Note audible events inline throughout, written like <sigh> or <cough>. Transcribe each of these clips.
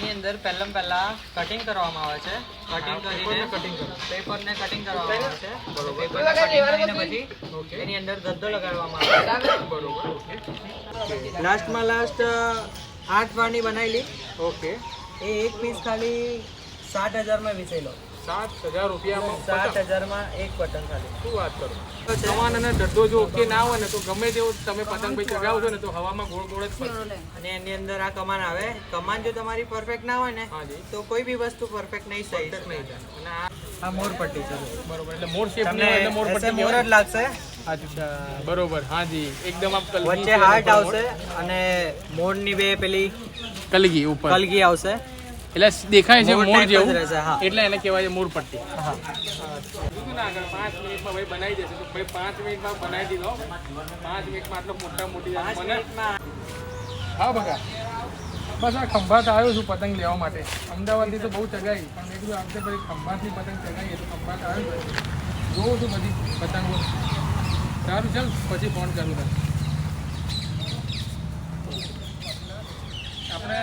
આની અંદર પહેલાં પહેલા કટિંગ કરવામાં આવે છે. કટિંગ કરીને કટિંગ કરો પેપરને કટિંગ કરવામાં આવે છે. પેપરને કટિંગ કરીને પછી? એની અંદર ગદ્દો લગાડવામાં આવે છે. બરોબર ઓકે. લાસ્ટમાં લાસ્ટ આઠ વારની બનાવેલી ઓકે. એ એક પીસ ખાલી સાત હજારમાં વેચેલો સાત હજાર રૂપિયામાં સાત. હજારમાં એક બટન ખાલી. શું વાત કરો? કમાન અને ડડ્ડો જો ઓકે ના હોય ને તો ગમે તેવું તમે પતંગ ભાઈ ચગાવો છો ને તો હવામાં ગોળ ગોળ જ અને એની અંદર આ કમાન આવે. કમાન જો તમારી પરફેક્ટ ના હોય ને તો કોઈ બી વસ્તુ પરફેક્ટ નહીં થઈ પરફેક્ટ નહીં અને આ મોર પટ્ટી છે. બરોબર એટલે મોર શેપ તમને એટલે મોર પટ્ટી મોર જ લાગશે? અચ્છા બરોબર હાજી એકદમ આપ કલગી વચ્ચે હાર્ટ આવશે અને મોરની બે પેલી કલગી ઉપર. કલગી આવશે. એટલે દેખાય છે મોર જેવું. એટલે એને કહેવાય છે મોર પટ્ટી. હા કીધું ને આગળ પાંચ મિનિટમાં ભાઈ બનાવી દેશે. તો ભાઈ પાંચ મિનિટમાં બનાવી દીધો. પાંચ મિનિટમાં આટલો મોટા મોટી પાંચ હા બકા. બસ આ ખંભાત આવ્યો છું પતંગ લેવા માટે. અમદાવાદથી તો બહુ ચગાવી. પણ મેં કીધું આપણે પછી ખંભાતની પતંગ ચગાવીએ તો ખંભાત આવ્યો જોઉં છું બધી પતંગો. સારું ચાલ પછી ફોન કરું તને. આપણે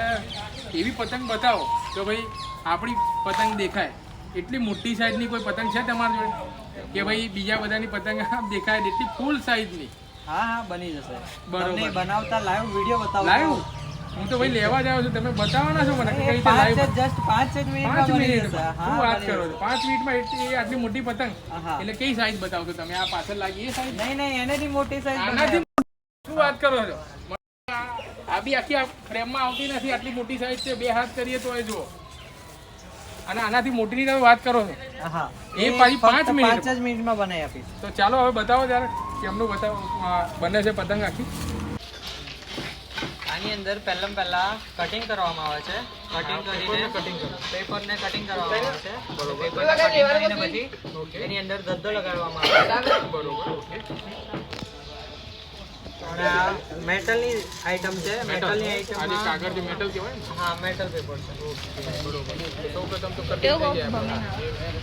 એવી પતંગ બતાવો? તો ભાઈ આપણી પતંગ દેખાય. એટલી મોટી સાઈઝની કોઈ પતંગ છે તમારી જોડે? કે ભાઈ બીજા બધાની પતંગ દેખાય એટલી ફૂલ સાઈઝની હા હા બની જશે. બરોબર. બનાવતા લાઈવ વિડિયો બતાવો. લાઈવ હું તો ભાઈ લેવા જ આવ્યો છું. તમે બતાવવાના છો મને? કઈ રીતે લાઈવ જસ્ટ પાંચ જ મિનિટમાં બની જશે. શું વાત કરો જશે. છો પાંચ મિનિટમાં એટલી આટલી મોટી પતંગ? એટલે કઈ સાઈઝ બતાવશો તમે? આ પાછળ લાગી એ સાઈઝ નહીં નહીં એનાથી મોટી સાઈઝ આનાથી શું વાત કરો છો? આ- બી આખી ફ્રેમમાં આવતી નથી આટલી મોટી સાઈઝ છે બે હાથ કરીએ તો એ જુઓ. અને આનાથી મોટીની તમે વાત કરો છો? એ પાછી પાંચ મિનિટ. પાંચ જ મિનિટમાં બનાવી આપી તો ચાલો હવે બતાવો ત્યારે કેમનું બતાવો બને છે પતંગ આખી. આની અંદર પહેલાં પહેલા કટિંગ કરવામાં આવે છે. કટિંગ કરીને કટિંગ પેપર પેપરને કટિંગ કરવામાં આવે છે. પેપરને કટિંગ કરીને પછી એની અંદર ગદ્દો લગાડવામાં આવે છે. બરોબર ઓકે. અને આ મેટલની આઈટમ છે મેટલની આઈટમ આની કાગળ જે મેટલ કહેવાય ને? હા મેટલ પેપર છે. બરોબર. સૌ પ્રથમ તો કટિંગ થઈ જાય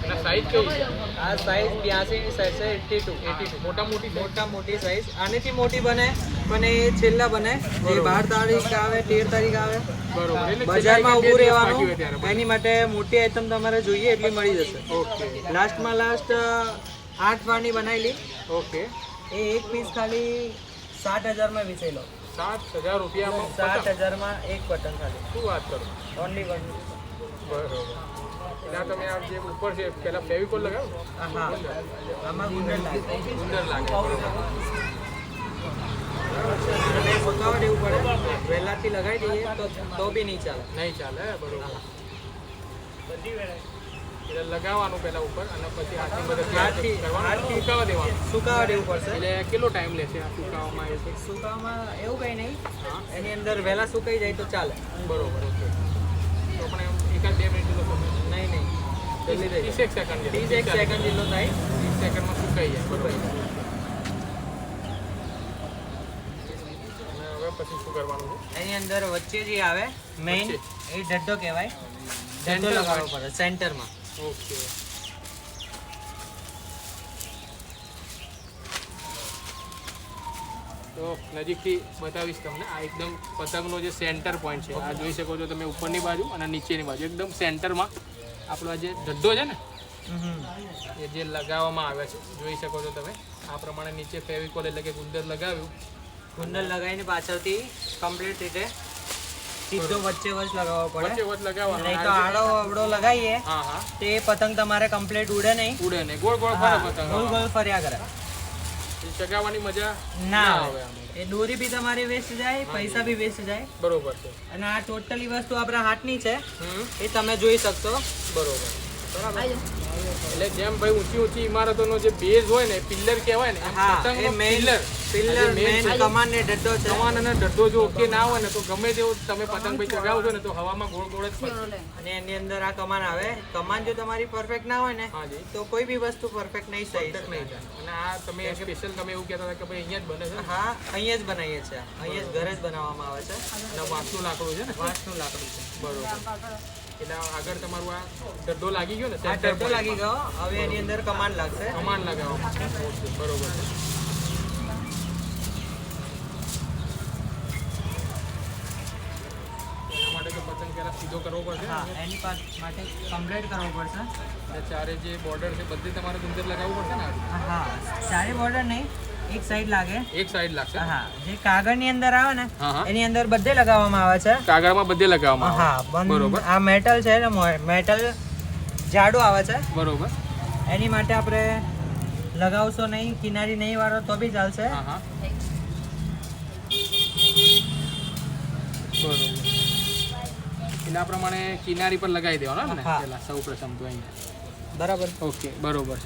અને સાઈઝ કેવી છે? આ સાઈઝ બ્યાસીની સાઈઝ છે એટી ટુ એટી મોટા મોટી મોટા મોટી સાઈઝ આનેથી મોટી બને પણ એ છેલ્લા બને. એ બાર તારીખ આવે તેર તારીખ આવે. બરોબર. બજારમાં ઊભું રહેવાનું. એની માટે મોટી આઈટમ તમારે જોઈએ એટલી મળી જશે. ઓકે લાસ્ટમાં લાસ્ટ આઠ વારની બનાવેલી. ઓકે એ એક પીસ ખાલી સાત હજારમાં વેચેલો સાત હજાર રૂપિયામાં સાત. હજારમાં એક બટન ખાલી. શું વાત કરો? ઓનલી વન બરોબર. આ તમે આ જે ઉપર છે પેલા ફેવિકોલ લગાવો? હા આમાં ગુંદર લાગે. ગુંદર લાગે સુકાવા દેવું પડે. વહેલાથી લગાવી દઈએ તો તો બી નહીં ચાલે. નહીં ચાલે? બરોબર. એટલે લગાવવાનું પહેલા ઉપર અને પછી હાથની મદદથી કરવાનું. સુકાવા દેવાનું. સુકાવા દેવું પડશે. એટલે કેટલો ટાઈમ લેશે આ સુકાવવામાં એ છે સુકાવામાં એવું કંઈ નહીં. એની અંદર વહેલા સુકાઈ જાય તો ચાલે. બરોબર ઓકે. તો પણ એમ એકાદ બે મિનિટ જેટલો નહીં નહીં. જલ્દી થઈ ત્રીસ એક સેકન્ડ. ત્રીસ એક સેકન્ડ જેટલો થાય. ત્રીસ સેકન્ડમાં સુકાઈ જાય. બરોબર. પછી શું કરવાનું એની અંદર વચ્ચે જે આવે મેઇન એ ડડ્ડો કહેવાય. Center લગાવવો પડે સેન્ટરમાં ઓકે. તો નજીકથી બતાવીશ તમને. આ એકદમ પતંગનો જે સેન્ટર પોઈન્ટ છે. આ જોઈ શકો છો તમે ઉપરની બાજુ અને નીચેની બાજુ. એકદમ સેન્ટરમાં આપણો આ જે ધડ્ડો છે ને એ જે લગાવવામાં આવે છે. જોઈ શકો છો તમે. આ પ્રમાણે નીચે ફેવિકોલ એટલે કે ગુંદર લગાવ્યું. ગુંદર લગાવીને પાછળથી કમ્પ્લીટ રીતે સીધો વચ્ચે વચ લગાવવો પડે. વચ્ચે વચ લગાવવાનું નહીં તો આડો અવડો લગાવીએ. હા હા. તે પતંગ તમારે કમ્પ્લીટ ઉડે નહીં. ઉડે નહીં. ગોળ ગોળ ફરે પતંગ ગોળ ગોળ ફર્યા કરે. ચગાવવાની મજા ના આવે. એ દોરી બી તમારી વેસ્ટ જાય પૈસા બી વેસ્ટ જાય. બરોબર છે. અને આ ટોટલી વસ્તુ આપણા હાથની છે. એ તમે જોઈ શકશો. બરોબર. એટલે જેમ ભાઈ ઊંચી ઊંચી ઇમારતોનો જે બેઝ હોય ને પિલ્લર કહેવાય ને હા એ પિલ્લર પિલ્લર આજે કમાન ને ડડ્ડો છે. કમાન અને ડડ્ડો જો ઓકે ના હોય ને તો ગમે તેવું તમે પતંગ ભાઈ ચગાવો છો ને તો હવામાં ગોળ ગોળ જ અને એની અંદર આ કમાન આવે. કમાન જો તમારી પરફેક્ટ ના હોય ને હાજી તો કોઈ બી વસ્તુ પરફેક્ટ નહીં થઈ નહીં અને આ તમે સ્પેશિયલ તમે એવું કહેતા હતા કે ભાઈ અહીંયા જ બને છે? હા અહીંયા જ બનાવીએ છીએ. અહીંયા જ ઘરે જ બનાવવામાં આવે છે. અને વાંસનું લાકડું છે ને? વાંસનું લાકડું છે. બરોબર. એટલે આગળ તમારું આ ડડ્ડો લાગી ગયો ને? આ ડડ્ડો લાગી ગયો. હવે એની અંદર કમાન લાગશે. કમાન લગાવવામાં. બરોબર છે એના માટે તો પતંગ પહેલા સીધો કરવો પડશે? હા એની માટે કમ્પ્લીટ કરવો પડશે. અને ચારે જે બોર્ડર છે બધી તમારે ગુંદર લગાવવું પડશે ને હા ચારે બોર્ડર નહીં એક સાઈડ લાગે. એક સાઈડ લાગશે? હા જે કાગળની અંદર આવે ને એની અંદર બધે લગાવવામાં આવે છે. કાગળમાં બધે લગાવવામાં હા બરોબર. આ મેટલ છે ને મેટલ જાડો આવે છે. બરોબર. એની માટે આપણે લગાવશો નહીં કિનારી નહીં વાળો તો બી ચાલશે. હા. બરોબર. આ પ્રમાણે કિનારી પર લગાવી દેવાનો ને? પહેલાં સૌ પ્રથમ તો અહીંયા. બરાબર. ઓકે બરોબર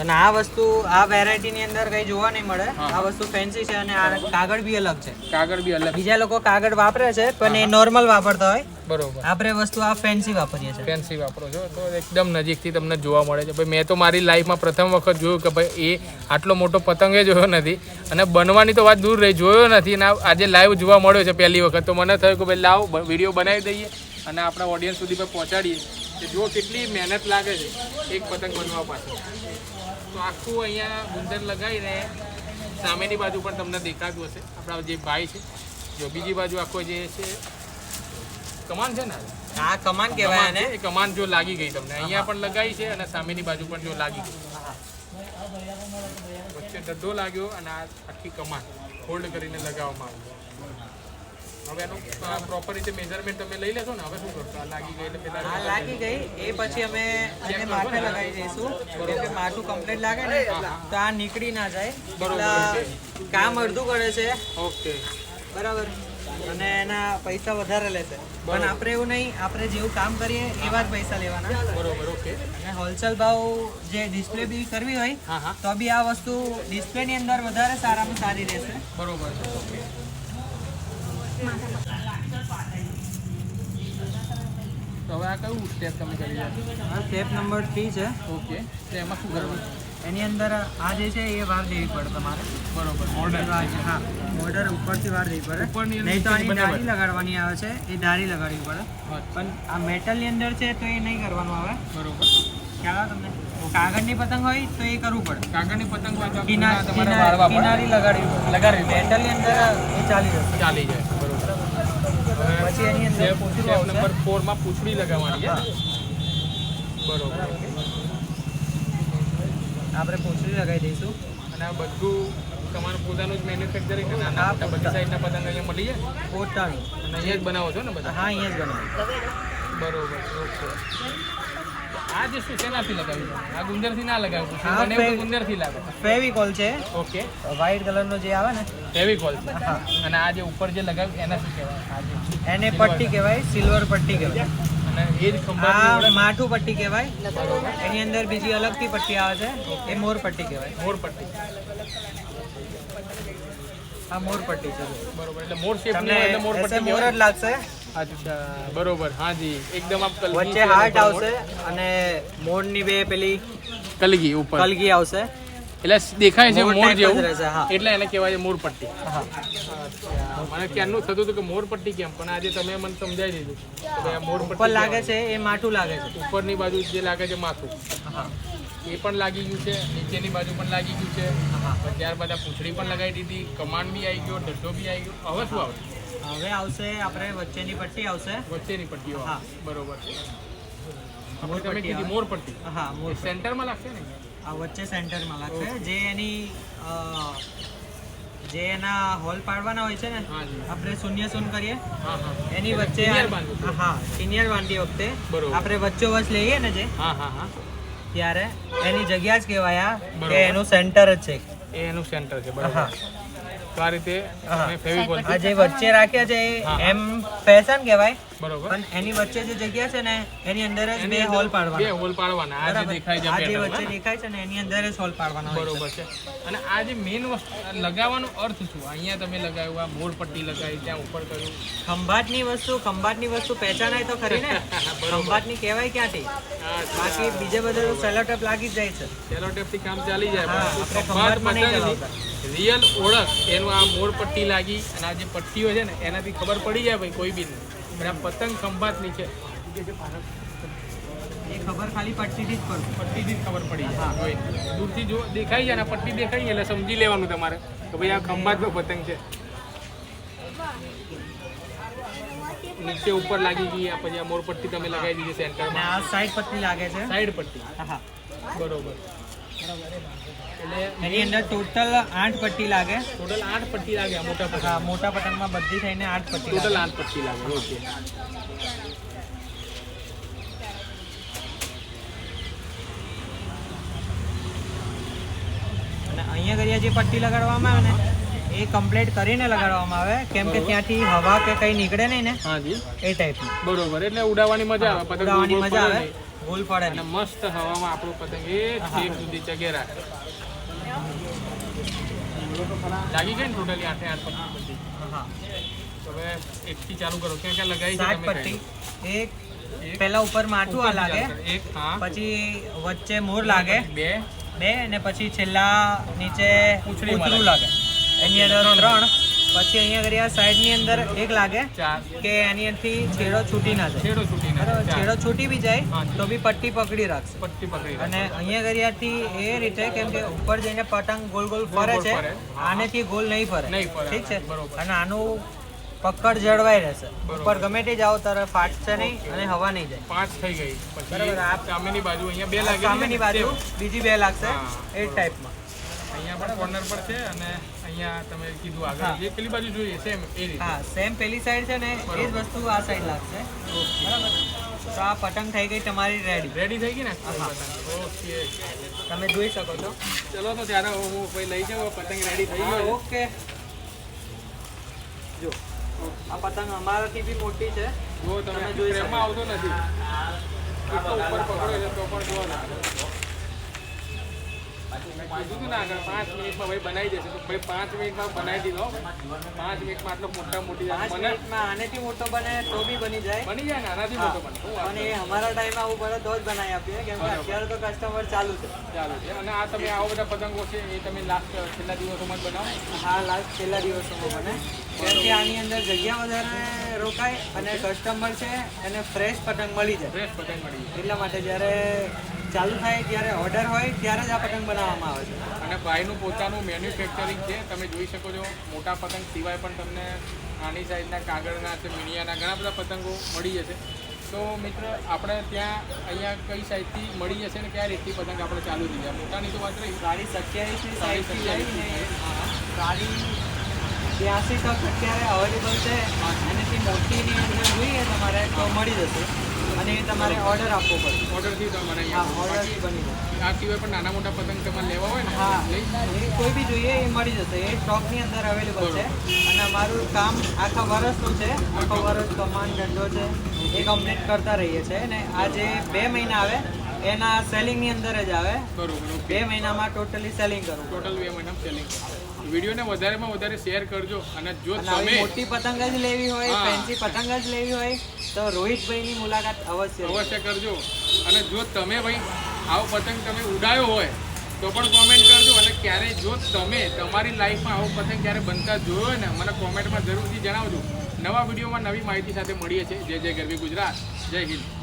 અને આ વસ્તુ આ વેરાયટી ની અંદર કઈ જોવા નહીં મળે. આ વસ્તુ ફેન્સી છે અને આ કાગળ બી અલગ છે. કાગળ બી અલગ. બીજા લોકો કાગળ વાપરે છે પણ એ નોર્મલ વાપરતા હોય. બરોબર. આપણે વસ્તુ આ ફેન્સી વાપરીએ છીએ. ફેન્સી વાપરો છો તો એકદમ નજીકથી તમને જોવા મળે છે. ભાઈ મેં તો મારી લાઈફમાં પ્રથમ વખત જોયું કે ભાઈ એ આટલો મોટો પતંગે જોયો નથી. અને બનવાની તો વાત દૂર રહી જોયો નથી. અને આજે લાઈવ જોવા મળ્યો છે પહેલી વખત. તો મને થયું કે ભાઈ લાવ વીડિયો બનાવી દઈએ અને આપણા ઓડિયન્સ સુધી પહોંચાડીએ. કે જો કેટલી મહેનત લાગે છે એક પતંગ બનવા પાછળ. તો આખું અહીંયા ગુંદર લગાવીને સામેની બાજુ પણ તમને દેખાતું હશે. આપણા જે ભાઈ છે જો બીજી બાજુ આખો જે છે કમાન છે ને આ? કમાન કહેવાય ને કમાન જો લાગી ગઈ તમને. અહીંયા પણ લગાવી છે અને સામેની બાજુ પણ જો લાગી ગઈ. વચ્ચે ડડ્ડો લાગ્યો અને આ આખી કમાન હોલ્ડ કરીને લગાવવામાં આવી. હવે એનું પ્રોપર રીતે મેઝરમેન્ટ તમે લઈ લેશો ને હવે શું કરશો? આ લાગી ગઈ એટલે આ લાગી ગઈ એ પછી અમે એને માથે લગાવી દઈશું કે માથું કમ્પ્લીટ લાગે ને તો આ નીકળી ના જાય. બરોબર. કામ અડધું કરે છે. ઓકે. બરાબર. અને એના પૈસા વધારે લેશે. પણ આપણે એવું નહીં આપણે જેવું કામ કરીએ એવા જ પૈસા લેવાના. બરોબર ઓકે. અને હોલસેલ ભાવ જે ડિસ્પ્લે બી કરવી હોય તો બી આ વસ્તુ ડિસ્પ્લેની અંદર વધારે સારામાં સારી રહેશે. બરોબર છે ઓકે. તો હવે આ કયું સ્ટેપ તમે કરી આ સ્ટેપ નંબર થ્રી છે. ઓકે તો એમાં શું કરવાનું? એની અંદર આ જે છે એ વાર દેવી પડે તમારે. બરોબર. ઓર્ડર હા. ઓર્ડર ઉપરથી વાર દેવી પડે. ઉપરની નહીં તો આની નીચેની લગાડવાની આવે છે એ ડારી લગાડવી પડે. પણ આ મેટલની અંદર છે તો એ નહીં કરવાનું આવે. બરોબર. ખ્યાલ આવે તમને? કાગળની પતંગ હોય તો એ કરવું પડે. કાગળની પતંગ હોય તો કિનાર લગાડવી લગાડવી. મેટલની અંદર એ ચાલી જશે. ચાલી જાય. પછી એની અંદર પૂંછડું આવશે. નંબર 4 માં પૂછડી લગાવવાની છે બરોબર. આપણે પૂછડી લગાવી દઈશું. અને આ બધું તમારું પોતાનું જ મેન્યુફેક્ચરિંગ છે? નાના મોટા બધી સાઈડના પતંગ અહીંયા મળી જાય? પોતાનું. અને અહીંયા જ બનાવો છો ને બધા? હા અહીંયા જ બનાવો. બરોબર ઓકે. આ જે શું શેનાથી લગાવ્યું આ ગુંદરથી ના લગાવ્યું આ મને એવું ગુંદરથી લાગે ફેવિકોલ છે. ઓકે. કલરનો જે આવે ને? ફેવિકોલ છે. હા. અને આ જે ઉપર જે લગાવ્યું એના શું કહેવાય? એને પટ્ટી કહેવાય સિલ્વર પટ્ટી કહેવાય. અને માઠું પટ્ટી કહેવાય. એની અંદર બીજી અલગથી પટ્ટી આવે છે. એ મોર પટ્ટી કહેવાય. મોર પટ્ટી. આ મોર પટ્ટી છે. બરોબર. એટલે મોર શેપ એટલે મોર પટ્ટી મોર જ લાગશે. અચ્છા બરોબર. હાજી એકદમ આપ કલગી વચ્ચે હાર્ટ આવશે અને મોરની બે પેલી કલગી ઉપર. કલગી આવશે. એટલે દેખાય છે મોર જેવું એટલે એને કહેવાય છે મોર પટ્ટી. મને ક્યારનું થતું હતું કે મોર પટ્ટી કેમ? પણ આજે તમે મને સમજાવી દીધું કે આ મોર ઉપર પટ્ટી લાગે છે એ માઠું લાગે છે. ઉપરની બાજુ જે લાગે છે માથું. એ પણ લાગી ગયું છે નીચેની બાજુ પણ લાગી ગયું છે. ત્યારબાદ આ પૂંછડી પણ લગાવી દીધી કમાન બી આવી ગયો ડઢો બી આવી ગયો. હવે શું આવે હવે આવશે આપણે વચ્ચેની પટ્ટી આવશે. વચ્ચેની પટ્ટીઓ. હા. બરોબર છે. મોર પટ્ટી કીધી આવે. મોર પટ્ટી. હા મોર સેન્ટરમાં લાગશે ને આ વચ્ચે સેન્ટરમાં લાગશે. જે એની જે એના હોલ પાડવાના હોય છે ને આપણે શૂન્ય શૂન્ય કરીએ. એની વચ્ચે. હા સિનિયર બાંધતી વખતે. આપણે વચ્ચો વચ લઈએ ને જે હા હા હા. ત્યારે એની જગ્યા જ કહેવાય કે એનું સેન્ટર જ છે. એનું સેન્ટર છે હા. બરોબર તો આ રીતે જે વચ્ચે રાખ્યા છે એમ ફેશન કહેવાય. બરોબર. પણ એની વચ્ચે જે જગ્યા છે ને એની અંદર જ બે હોલ પાડવાના. બે હોલ પાડવાના. આ જે દેખાય છે આ જે વચ્ચે દેખાય છે ને એની અંદર જ હોલ પાડવાના બરોબર છે. અને આ જે મેઈન વસ્તુ લગાવવાનો અર્થ શું? અહીંયા તમે લગાવ્યું આ મોર પટ્ટી લગાવી ત્યાં ઉપર કર્યું. ખંભાતની વસ્તુ ખંભાતની વસ્તુ પહેચાનાય તો ખરી ને. <laughs> ખંભાતની કહેવાય ક્યાંથી? બાકી બીજે બધે સેલોટેપ લાગી જ જાય છે. સેલોટેપથી કામ ચાલી જાય ખંભાત નહીં પતંગની રિયલ ઓળખ એનું આ મોર પટ્ટી લાગી અને આ જે પટ્ટીઓ છે ને એનાથી ખબર પડી જાય ભાઈ કોઈ બી પણ આ પતંગ ખંભાતની છે. એ ખબર ખાલી પટ્ટીથી જ પટ્ટીથી જ ખબર પડી હા. દૂરથી જો દેખાઈ જાય ને પટ્ટી દેખાઈ એટલે સમજી લેવાનું તમારે કે ભાઈ આ ખંભાતનો પતંગ છે. નીચે ઉપર લાગી ગઈ પછી આ મોરપટ્ટી તમે લગાવી દીધી સેન્ટરમાં. આ સાઈડ પટ્ટી લાગે છે? સાઈડ પટ્ટી. હા. બરોબર. એની અંદર ટોટલ આઠ પટ્ટી લાગે. ટોટલ આઠ પટ્ટી લાગે મોટા પટ્ટી હા મોટા પતંગમાં બધી થઈને આઠ પટ્ટી ટોટલ આઠ પટ્ટી લાગે ઓકે. અને અહીંયા કરીએ જે પટ્ટી લગાડવામાં આવે ને એ કમ્પ્લીટ કરીને લગાડવામાં આવે. કેમ કે ત્યાંથી હવા કે કંઈ નીકળે નહીં ને હા જી. એ ટાઈપનું બરોબર એટલે ઉડાવવાની મજા આવે પતંગ ઉડાવવાની મજા આવે. ભૂલ પડે અને મસ્ત હવામાં આપણો પતંગ એ છેક સુધી ચગે રાખે. લાગી ગઈ ને ટોટલી આઠે આઠ પટ્ટી બધી? હવે એકથી ચાલુ કરો. ક્યાં ક્યાં લગાવી સાત પટ્ટી. એક પહેલા ઉપર માથું આ લાગે. એક પછી વચ્ચે મોર લાગે. બે. બે અને પછી છેલ્લા નીચે પૂંછડું લાગે. એની અંદર ત્રણ. પછી અહીંયા ઘડિયા સાઈડની અંદર એક લાગે કે એની અંદરથી છેડો છૂટી ના જાય. છેડો ચાર. છેડો છૂટી બી જાય તો બી પટ્ટી પકડી રાખશે. પટ્ટી પકડી અને અહીંયા ગરિયાથી એ રીતે કેમ કે ઉપર જઈને પતંગ ગોલ ગોલ ફરે છે આનેથી ગોલ નહીં ફરે. ઠીક છે? અને આનું પકડ જળવાઈ રહેશે. ઉપર ગમે તે જાઓ ત્યારે ફાટશે નહીં અને હવા નહીં જાય. પાંચ થઈ ગઈ. બરાબર, આ- સામેની બાજુ અહીંયા બે લાગે સામેની બાજુ બીજી બે લાગશે. એ ટાઈપમાં અહીંયા પણ કોર્નર પર છે અને અહીંયા તમે કીધું આગળ. જે પેલી બાજુ જોઈએ સેમ એ રીતે હા સેમ પેલી સાઈડ છે ને એ જ વસ્તુ આ સાઈડ લાગશે. બરાબર. તો આ પતંગ થઈ ગઈ તમારી રેડી રેડી થઈ ગઈ ને? ઓકે તમે જોઈ શકો છો. ચલો તો ત્યારે હું ભાઈ લઈ જાઉં પતંગ રેડી થઈ ગયો. ઓકે જો. આ પતંગ અમારાથી બી મોટી છે. જો તમે જોઈ આવતો નથી. ઉપર પકડો તો પણ જોવા મેં કીધું હતું ને આગળ પાંચ મિનિટમાં ભાઈ બનાવી દેશે. તો ભાઈ પાંચ મિનિટમાં બનાવી દીધો. પાંચ મિનિટમાં આટલો મોટા મોટી પાંચ મિનિટમાં આનેથી મોટો બને તો બી બની જાય. બની જાય ને આનાથી. મોટો બને. અને એ અમારા ટાઈમે આવું બને તો જ બનાવી આપીએ કેમ કે અત્યારે તો કસ્ટમર ચાલુ છે. ચાલુ છે. અને આ તમે આવા બધા પતંગો છે એ તમે લાસ્ટ છેલ્લા દિવસોમાં જ બનાવો? હા લાસ્ટ છેલ્લા દિવસોમાં બને. કેમ કે આની અંદર જગ્યા વધારે રોકાય અને કસ્ટમર છે એને ફ્રેશ પતંગ મળી જાય. ફ્રેશ પતંગ મળી જાય. એટલા માટે જ્યારે ચાલુ થાય ત્યારે ઓર્ડર હોય ત્યારે જ આ પતંગ બનાવવામાં આવે છે. અને ભાઈનું પોતાનું મેન્યુફેક્ચરિંગ છે તમે જોઈ શકો છો મોટા પતંગ સિવાય પણ તમને નાની સાઈઝના કાગળના છે મીડિયાના ઘણા બધા પતંગો મળી જશે. તો મિત્ર આપણે ત્યાં અહીંયા કઈ સાઈડથી મળી જશે ને કયા રીતની પતંગ આપણે ચાલુ થઈ જાય? મોટાની તો વાત રહી. ગાડી સત્યાવીસની સાઈડથી લઈને હા. ગાડી બ્યાસી તક અત્યારે અવેલેબલ છે. એનાથી મોટીની અંદર જોઈએ તમારે તો મળી જશે. અને એ તમારે ઓર્ડર આપવો પડશે ઓર્ડરથી તમારે હા ઓર્ડરથી બની જશે આ સિવાય પણ નાના મોટા પતંગ તમારે લેવા હોય ને હા કોઈ બી જોઈએ એ મળી જશે. એ સ્ટોકની અંદર અવેલેબલ છે. અને અમારું કામ આખા વર્ષનું છે. આખો વર્ષ કમાન ધંધો છે. એ કમ્પ્લીટ કરતા રહીએ છીએ. અને આ જે બે મહિના આવે એના સેલિંગની અંદર જ આવે. બે મહિનામાં ટોટલી સેલિંગ કરવું ટોટલ બે મહિના સેલિંગ વિડીયોને વધારેમાં વધારે શેર કરજો. અને જો તમે મોટી પતંગ જ લેવી હોય. ફેન્સી પતંગ જ લેવી હોય તો રોહિતભાઈની મુલાકાત અવશ્ય અવશ્ય કરજો. અને જો તમે ભાઈ આવો પતંગ તમે ઉડાયો હોય તો પણ કોમેન્ટ કરજો. અને ક્યારે જો તમે તમારી લાઈફમાં આવો પતંગ ક્યારે બનતા જોયો ને મને કોમેન્ટમાં જરૂરથી જણાવજો. નવા વિડીયોમાં નવી માહિતી સાથે મળીએ છીએ. જય જય ગરવી ગુજરાત. જય હિન્દ.